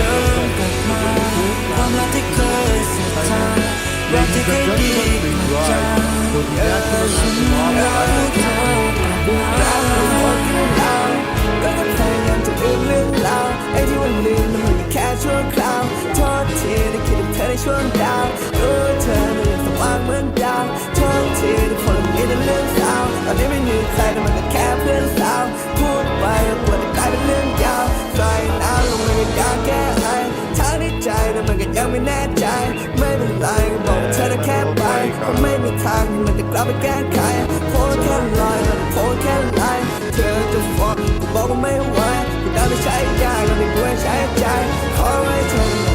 ดิมกลับมาความรักที่เคยศรัทธารักที่เคยดีกว่าจางเออฉันรักเธอกลับมาก็พยายามจะลืมเรื่องราวไอ้ที่วันลืมนั้นมันก็แค่ชั่วคราวโทษทีที่คิดถึงเธอในช่วงดาวรู้เธอในเรื่องสว่างเหมือน เราไปแก้ไขโพสแค่ลอยแล้วก็โพสแค่ลอยเธอจะฟ้องกูบอกว่าไม่ไหวกูได้ไม่ใช้ยาก็ไม่ควรใช้ใจขอให้เธอ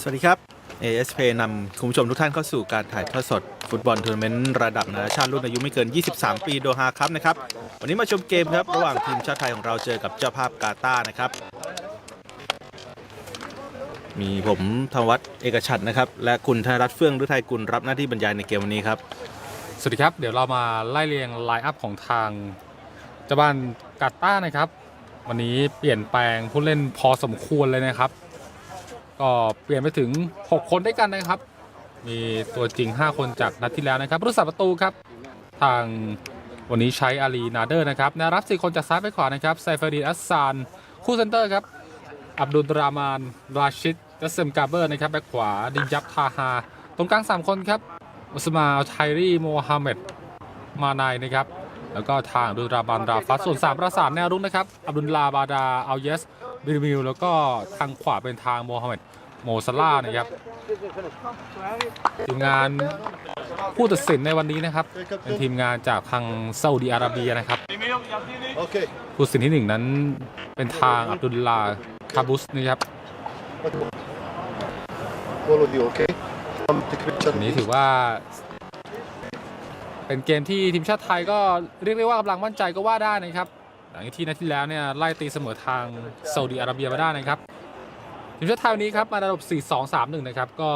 สวัสดีครับ ASP นำคุณผู้ชมทุกท่านเข้าสู่การถ่ายทอดสด ฟุตบอลทัวร์นาเมนต์ระดับนานาชาติรุ่นอายุไม่เกิน 23 ปีโดฮาครับนะครับ วันนี้มาชมเกมครับ ระหว่างทีมชาติไทยของเราเจอกับเจ้าภาพกาตาร์นะครับ มีผมธวัฒน์เอกชัดนะครับ และคุณธนรัตน์เฟื่องฤทัยกุลรับหน้าที่บรรยายในเกมวันนี้ครับ สวัสดีครับ เดี๋ยวเรามาไล่เรียงไลน์อัพของทางเจ้าบ้านกาตาร์นะครับ วันนี้เปลี่ยนแปลงผู้เล่นพอสมควรเลยนะครับ ก็เปลี่ยนไปถึง 6 คนด้วยกันนะครับ มีตัวจริง 5 คนจากนัดที่แล้วนะครับผู้รักษาประตูครับ ทางวันนี้ใช้อาลีนาเดอร์นะครับแนวรับ 4 คนจากซ้ายไปขวานะครับไซฟารีอัสซานคู่เซนเตอร์ครับ อับดุลรามาน ราชิดกัสเซมกาเบอร์นะครับแบ็คขวาดินยับทาฮา ตรงกลาง 3 คนครับอุสมาลไทรีโมฮัมเหม็ดมานายนะครับ แล้วก็ทางดุลราบานราฟัสส่วน3ประสานแนวรุกนะครับ อับดุลลาบาดาอัลเยส บิลมิลแล้วก็ทางขวาเป็นทางโมฮัมเหม็ดโมซาล่าห์นะครับทีมงานผู้ตัดสินในวันนี้นะครับ เป็นทีมงานจากทางซาอุดิอาระเบียนะครับ Okay. ผู้ตัดสินที่หนึ่งนั้นเป็นทางอับดุลลาคาบุสนะครับ All of you, okay? Come take picture. อันนี้ถือว่า เป็นเกมที่ทีมชาติไทยก็เรียกได้ว่ากำลังมั่นใจก็ว่าได้นะครับห ลังจากที่นัดที่แล้วเนี่ยไล่ตีเสมอทางซาอุดิอาระเบียมาได้นะครับทีมชาติไทยวันนี้ครับมาระดับ 4-2-3-1 นะครับ ก็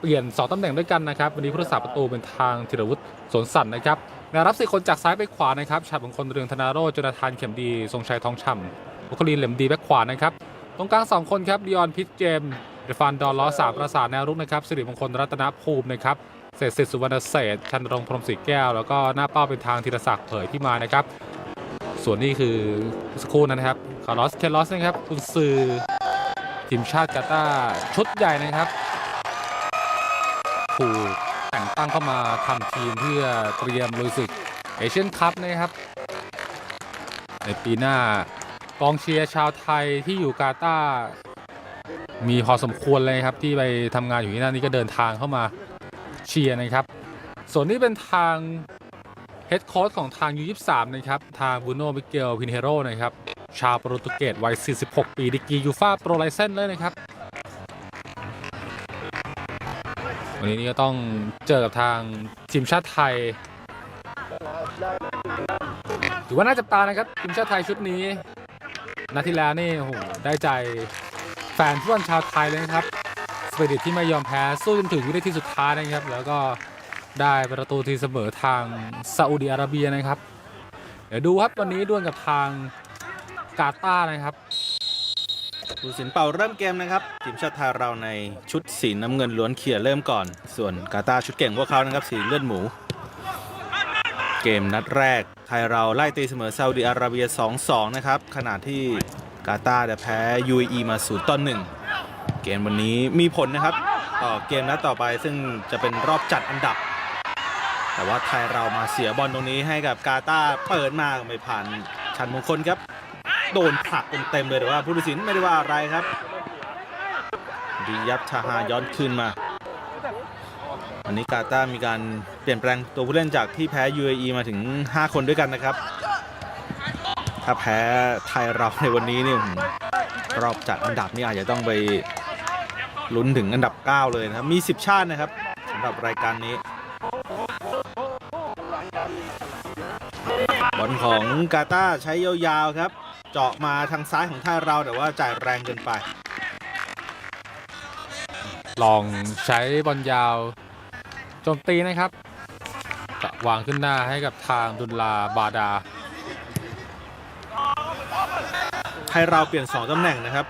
เปลี่ยน 2ตำแหน่งด้วยกันนะครับ วันนี้ผู้รักษาประตูเป็นทางธีรวุฒิสนสันนะครับแนวรับสี่คนจากซ้ายไปขวานะครับฉัดมงคลเรืองธนาโรจน์จนาธานเข็มดี ทรงชัยทองฉ่ำบุคลีนเหลมดีแบ็คขวานะครับ ตรงกลางสองคนครับดิออนพิทเจมส์เดฟานดอลล้อสามประสานแนวรุกนะครับสิริมงคลรัตนภูมินะครับเศรษฐศิษย์สุวรรณเศษชันรงพรมศรีแก้ว แล้วก็หน้าเป้าเป็นทางธีรศักดิ์เผยที่มานะครับ ส่วนนี้คือสกูนะครับคาร์ลอส เคลอสนะครับคุณซือทีมชาติกาตาร์ชุดใหญ่นะครับถูกแต่งตั้งเข้ามาทำทีมเพื่อเตรียมลุยศึกเอเชียนคัพนะครับ ในปีหน้ากองเชียร์ชาวไทยที่อยู่กาตาร์มีพอสมควรเลยครับที่ไปทำงานอยู่ที่นั่นนี่ก็เดินทางเข้ามาเชียร์นะครับ ส่วนนี้เป็นทาง ฮดโค้ชของทางยู23 นะครับ ทางบูโนมิเกลพินเฮโรนะครับ ชาวโปรตุเกสวัย 46 ปีดิกียูฟาโปรไลเซนเลยนะครับ วันนี้นี่ก็ต้องเจอกับทางทีมชาติไทย ถือว่าน่าจับตานะครับ ทีมชาติไทยชุดนี้ นาทีแล้วนี่โอ้โหได้ใจแฟนฟุตบอลชาวไทยเลยนะครับสปิริตที่ไม่ยอมแพ้สู้จนถึงวินาทีสุดท้ายนะครับ แล้วก็ ได้ประตูทีเสมอทางซาอุดิอาระเบียนะครับ เดี๋ยวดูครับวันนี้ดวลกับทางกาตาร์นะครับผู้สินเป่าเริ่มเกมนะครับทีมชาติไทยเราในชุดสีน้ำเงินล้วนเขียเริ่มก่อน ส่วนกาตาร์ชุดเก่งพวกเขานะครับสีเลือดหมู เกมนัดแรก ไทยเราไล่ตีเสมอซาอุดิอาระเบีย 2-2 นะครับขณะที่กาตาร์แพ้ UAE มา0ต่อ1เกมวันนี้มีผลนะครับ ต่อเกมนัดต่อไปซึ่งจะเป็นรอบจัดอันดับ แต่ว่าไทยเรามาเสียบอลตรงนี้ให้กับกาตาร์เปิดมาไม่ผ่านชันมงคลครับ โดนผลักเต็มๆเลยแต่ว่าผู้ตัดสินไม่ได้ว่าอะไรครับดิยับชาฮาย้อนคืนมาอันนี้กาตาร์มีการเปลี่ยนแปลงตัวผู้เล่นจากที่แพ้ UAE มาถึง 5 คนด้วยกันนะครับ ถ้าแพ้ไทยเราในวันนี้นี่รอบจัดอันดับนี่อาจจะต้องไปลุ้นถึงอันดับ 9 เลยนะครับ มี 10 ชาตินะครับสำหรับรายการนี้ บอลของกาตาร์ใช้ยาวๆครับ เจาะมาทางซ้ายของไทยเราแต่ว่าจ่ายแรงเกินไป ลองใช้บอลยาวโจมตีนะครับจะวางขึ้นหน้าให้กับทางดุลลาบาดาไทยเราเปลี่ยน 2ตำแหน่งนะครับ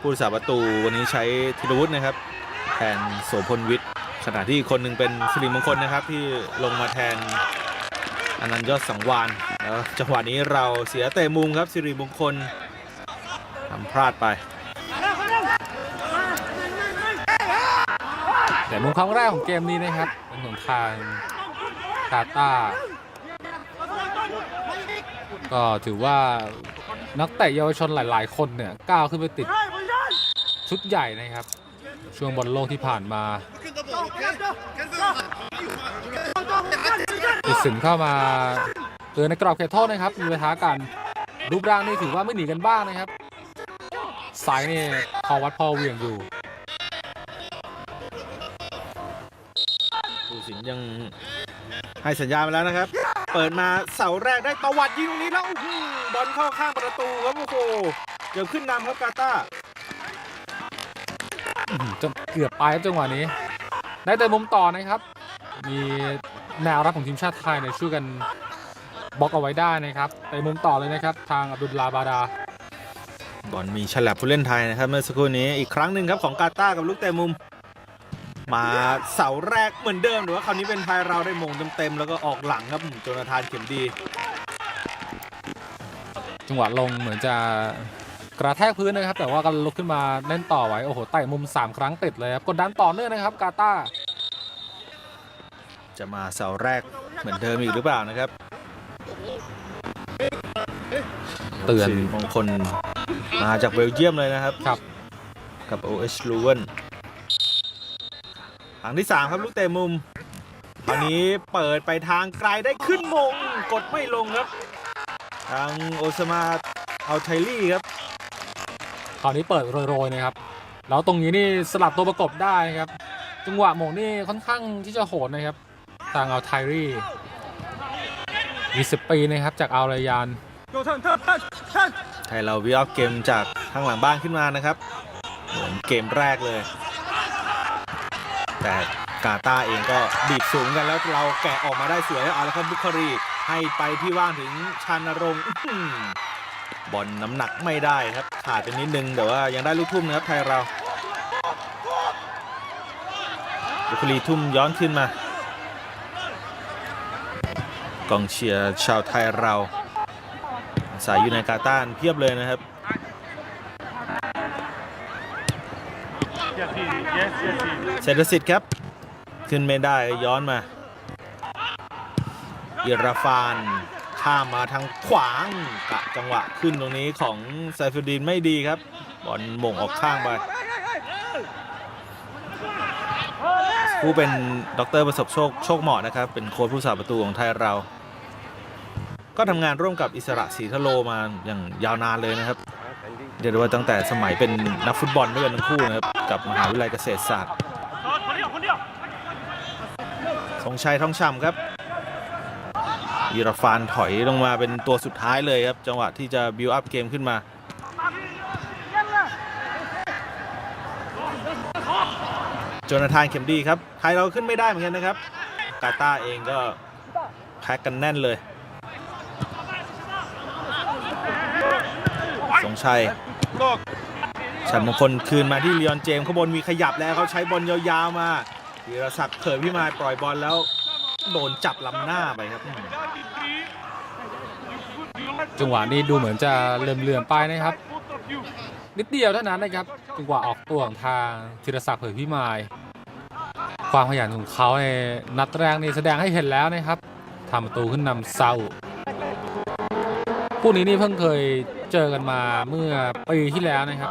ผู้รักษาประตูวันนี้ใช้ธีรวุฒินะครับ แทนโสพลวิทย์ ขณะที่คนหนึ่งเป็นสิริมงคลนะครับที่ลงมาแทนอนันต์ยอดสังวานแล้วจังหวะนี้เราเสียเตะมุมครับสิริมงคลทำพลาดไป แต่มุมครั้งแรกของเกมนี้นะครับเป็นของทางกาตาก็ถือว่านักเตะเยาวชนหลาย ๆ คนเนี่ยก้าวขึ้นไปติดชุดใหญ่นะครับ ช่วงบอลโลกที่ผ่านมา ติดสินเข้ามาเตือในกรอบเขตโทษนะครับ มีปัญหากัน รูปร่างนี่ถือว่าไม่หนีกันบ้างนะครับ สายนี่พอวัดพอเหวี่ยงอยู่ผู้สินยังให้สัญญาณไปแล้วนะครับ เปิดมาเสาแรกได้ตวัดยิงตรงนี้แล้วบอลเข้าข้างประตูครับโอ้โหเกือบขึ้นนำครับกาตาจนเกือบไปครับจังหวะนี้ ได้แต่มุมต่อนะครับ มีแนวรับของทีมชาติไทยเนี่ยช่วยกันบล็อกเอาไว้ได้นะครับแต่มุมต่อเลยนะครับ ทางอับดุลลาบาดาบอลมีฉลับผู้เล่นไทยนะครับเมื่อสักครู่นี้อีกครั้งหนึ่งครับของกาตาร์กับลูกเตะมุม มาเสาแรกเหมือนเดิมหรือว่าคราวนี้เป็นไทยเราได้มงเต็มๆแล้วก็ออกหลังครับโจนาธานเข็มดี จังหวะลงเหมือนจะ กระแทกพื้นนะครับ แต่ว่าก็ลุกขึ้นมาเล่นต่อไว้โอ้โหไต่มุม 3 ครั้งติดเลยครับกดดันต่อเนื่องนะครับกาตาร์จะมาเสาแรกเหมือนเดิมอีกหรือเปล่านะครับเตือนสิริมงคลมาจากเบลเยียมเลยนะครับครับกับ OH l u w e n ทางที่ 3 ครับลูกเตะมุมคราวนี้เปิดไปทางไกลได้ขึ้นมง กดไม่ลงครับ ทางโอซามาเอาไทลี่ครับค ราวนี้เปิดโรยๆนะครับแล้วตรงนี้นี่สลับตัวประกบได้นะครับจังหวะหมงนี่ค่อนข้างที่จะโหดนะครับทางเอาไทรี่20 ปีนะครับจากอารายานไทยเราวิออฟเกมจากข้างหลังบ้านขึ้นมานะครับเหมือนเกมแรกเลย แต่กาตาร์เองก็บีบสูงกันแล้วเราแกะออกมาได้สวยเอาละครับบุคารีให้ไปที่ว่างถึงชานรงค์ บอลน้ำหนักไม่ได้ครับขาดไปนิดนึงแต่ว่ายังได้ลูกทุ่มนะครับไทยเราบุคลีทุ่มย้อนขึ้นมากองเชียร์ชาวไทยเราสายอยู่ในกาต้าร์เพียบเลยนะครับเศรษฐสิทธิ์ครับ ขึ้นไม่ได้ย้อนมา อิราฟาน ข้ามมาทางขวางกะจังหวะขึ้นตรงนี้ของไซฟุดดินไม่ดีครับ บอลหม่งออกข้างไปผู้เป็นดรประสบโชคโชคเหมาะนะครับ เป็นโค้ชผู้สาประตูของไทยเรา ก็ทำงานร่วมกับอิสระศรีทะโลมาอย่างยาวนานเลยนะครับเรียกได้ว่าตั้งแต่สมัยเป็นนักฟุตบอลด้วยกันทั้งคู่นะครับกับมหาวิทยาลัยเกษตรศาสตร์ทรงชัยทองช่ำครับ ยีราฟานถอยลงมาเป็นตัวสุดท้ายเลยครับ จังหวะที่จะบิวอัพเกมขึ้นมา โจนาธานเข็มดีครับ ไทยเราขึ้นไม่ได้เหมือนกันนะครับ กาตาเองก็แพ็กกันแน่นเลย สงชัยฉันมงคลคืนมาที่ลีออนเจมส์ข้างบนมีขยับแล้วเขาใช้บอลยาวๆมาวีรศักดิ์เผยพี่มายปล่อยบอลแล้ว โดนจับลำหน้าไปครับ จังหวะนี้ดูเหมือนจะเลื่อมๆไปนะครับ นิดเดียวเท่านั้นนะครับจังหวะออกตัวของทางธีรศักดิ์เผยพิมาย ความขยันของเขาในนัดแรกนี่แสดงให้เห็นแล้วนะครับทำประตูขึ้นนำเซาคู่นี้นี่เพิ่งเคยเจอกันมาเมื่อปีที่แล้วนะครับ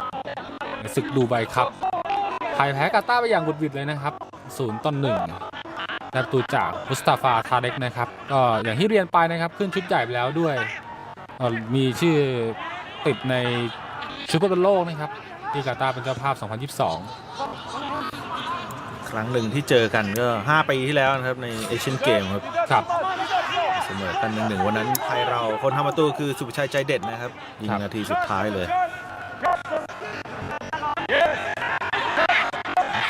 ในศึกดูไบครับไทยแพ้กาตาร์ไปอย่างบุดวิดเลยนะครับศูนย์ต่อหนึ่ง ได้ประตูจากมุสตาฟาทาเด็กนะครับก็อย่างที่เรียนไปนะครับขึ้นชุดใหญ่ไปแล้วด้วยเอ่อมีชื่อติดในชุดฟุตบอลโลกนะครับที่กาตาร์เป็นเจ้าภาพ 2022 ครั้งหนึ่งที่เจอกันก็ 5 ปีที่แล้วนะครับในเอเชียนเกมครับครับเสมอกันหนึ่งหนึ่งวันนั้นไทยเราคนทำประตูคือสุภชัยใจเด็ดนะครับยิงครับนาทีสุดท้ายเลย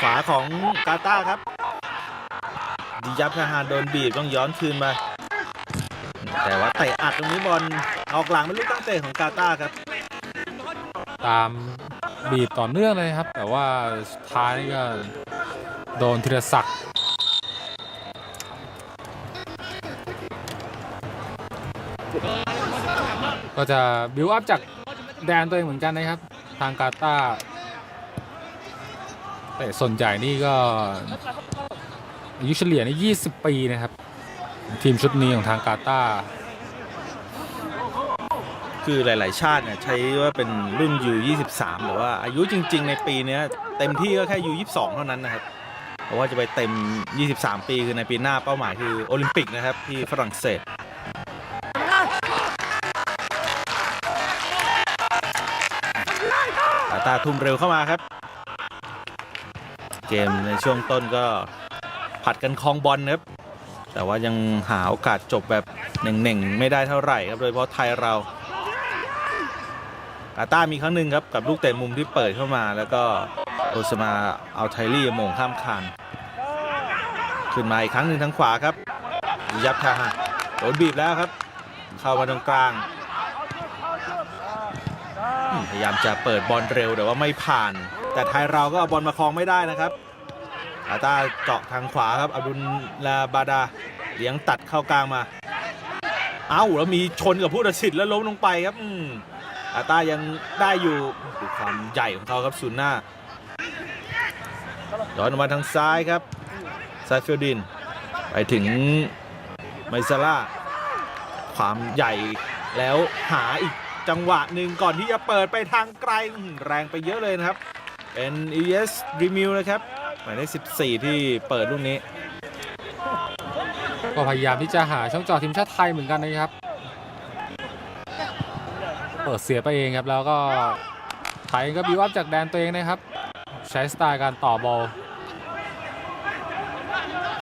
ขวาของกาตาร์ครับดิ ยับทหารโดนบีบต้องย้อนคืนมา แต่ว่าเตะอัดตรงนี้บอลออกหลังเป็นลูกตั้งเตะของกาตาครับ ตามบีบต่อเนื่องเลยครับ แต่ว่าสุดท้ายก็โดนธีรศักดิ์ก็จะบิวอัพจากแดนตัวเองเหมือนกันนะครับ ทางกาตาแต่ส่วนใหญ่นี่ก็ อายุเฉลี่ยนี่20 ปีนะครับ ทีมชุดนี้ของทางกาตาร์คือหลาย ๆ ชาติเนี่ยใช้ว่าเป็นรุ่น U23 หรือว่าอายุจริง ๆ ในปีเนี้ยเต็มที่ก็แค่ U22 เท่านั้นนะครับ เพราะว่าจะไปเต็ม 23 ปีคือในปีหน้าเป้าหมายคือโอลิมปิกนะครับที่ฝรั่งเศสตาตาทุ่มเร็วเข้ามาครับ เกมในช่วงต้นก็ ผัดกันคลองบอลนะครับแต่ว่ายังหาโอกาสจบแบบเน่งๆไม่ได้เท่าไหร่ครับโดยเฉพาะไทยเรากาตามีครั้งหนึ่งครับกับลูกเตะมุมที่เปิดเข้ามา แล้วก็โอสมาเอาไทลี่โมงข้ามคานขึ้นมาอีกครั้งหนึ่งทางขวาครับ ยับทาฮะโดนบีบแล้วครับ เข้ามาตรงกลาง พยายามจะเปิดบอลเร็วแต่ว่าไม่ผ่าน แต่ไทยเราก็เอาบอลมาครองไม่ได้นะครับ กาตาเจาะทางขวาครับอับดุลลาบาดาเลี้ยงตัดเข้ากลางมา เอ้าแล้วมีชนกับผู้ตัดสินแล้วล้มลงไปครับ อืมอาตายังได้อยู่ดูความใหญ่ของเขาครับศูนย์หน้าย้อนออกมาทางซ้ายครับซายฟิลดิน ไปถึงไมซาร่าความใหญ่แล้วหาอีกจังหวะหนึ่งก่อนที่จะเปิดไปทางไกลแรงไปเยอะเลยนะครับ เป็น ES r e m u นะครับ หมายเลข14 ที่เปิดลูกนี้ ก็พยายามที่จะหาช่องเจอทีมชาติไทยเหมือนกันนะครับ เปิดเสียไปเองครับแล้วก็ไทยก็บิวอัพจากแดนตัวเองนะครับ ใช้สไตล์การต่อบอล